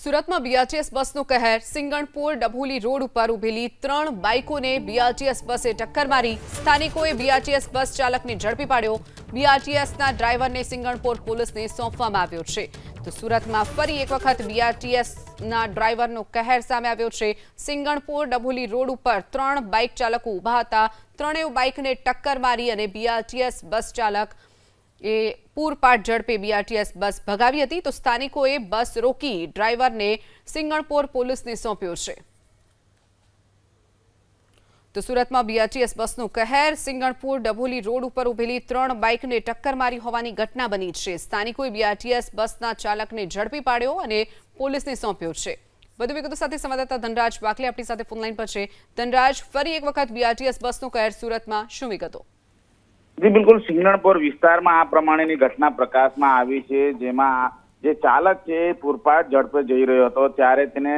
સુરતમાં બીઆરટીએસ બસનો કહેર સિંગણપુર ડભોલી રોડ ઉપર ઉભેલી ત્રણ બાઇકોને બીઆરટીએસ બસે ટક્કર મારી. સ્થાનિકોએ બીઆરટીએસ બસ ચાલકને ઝડપી પાડ્યો. બીઆરટીએસના ડ્રાઈવરને સિંગણપુર પોલીસને સોંપવામાં આવ્યો છે. તો સુરતમાં ફરી એક વખત બીઆરટીએસના ડ્રાઈવરનો કહેર સામે આવ્યો છે. સિંગણપુર ડભોલી રોડ ઉપર ત્રણ બાઇક ચાલકો ઊભા હતા. ત્રણેય બાઇકને ટક્કર મારી અને બીઆરટીએસ બસ ચાલક એ પૂરપાટ ઝડપે બીઆરટીએસ બસ ભગાવી હતી. તો સ્થાનિકોએ બસ રોકી ડ્રાઈવરને સિંગણપોર પોલીસને સોંપ્યો છે. તો સુરતમાં બીઆરટીએસ બસનું કહેર, સિંગણપુર ડભોલી રોડ ઉપર ઉભેલી ત્રણ બાઇકને ટક્કર મારી હોવાની ઘટના બની છે. સ્થાનિકોએ બીઆરટીએસ બસના ચાલકને ઝડપી પાડ્યો અને પોલીસને સોંપ્યો છે. વધુ વિગતો સાથે સંવાદદાતા ધનરાજ બાકલે આપણી સાથે ફોનલાઈન પર છે. ધનરાજ, ફરી એક વખત બીઆરટીએસ બસનું કહેર સુરતમાં. શું વિગતો? જી, બિલકુલ. સિંગણપુર વિસ્તારમાં આ પ્રમાણેની ઘટના પ્રકાશમાં આવી છે, જેમાં જે ચાલક છે પૂરપાટ ઝડપે જઈ રહ્યો હતો. ત્યારે તેને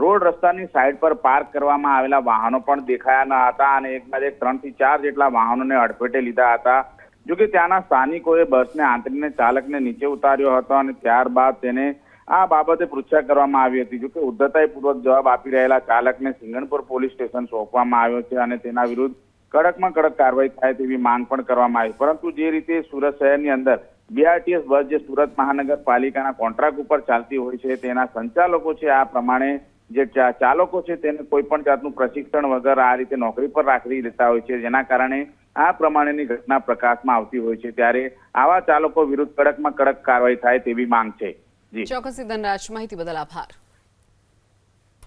રોડ રસ્તાની સાઈડ પર પાર્ક કરવામાં આવેલા વાહનો પણ દેખાયા ન હતા અને એક બાદ એક ત્રણથી ચાર જેટલા વાહનોને અડફેટે લીધા હતા. જો કે ત્યાંના સ્થાનિકોએ બસને આંતરીને ચાલકને નીચે ઉતાર્યો હતો અને ત્યારબાદ તેને આ બાબતે પૃચ્છા કરવામાં આવી હતી. જો કે ઉદ્ધતાઈપૂર્વક જવાબ આપી રહેલા ચાલકને સિંગણપુર પોલીસ સ્ટેશન સોંપવામાં આવ્યો છે અને તેના વિરુદ્ધ કડકમાં કડક કાર્યવાહી થાય તેવી માંગ પણ કરવામાં આવી. પરંતુ જે રીતે સુરત શહેરની અંદર બીઆરટીએસ બસ જે સુરત મહાનગરપાલિકાના કોન્ટ્રાક્ટ ઉપર ચાલતી હોય છે, તેના સંચાલકો છે, આ પ્રમાણે જે ચાલકો છે, તેને કોઈ પણ જાતનું પ્રશિક્ષણ વગર આ રીતે નોકરી પર રાખી લેતા હોય છે. જેના કારણે આ પ્રમાણેની ઘટના પ્રકાશમાં આવતી હોય છે. ત્યારે આવા ચાલકો વિરુદ્ધ કડકમાં કડક કાર્યવાહી થાય તેવી માંગ છે. ચોક્કસ ધનરાજ માહિતી બદલ આભાર.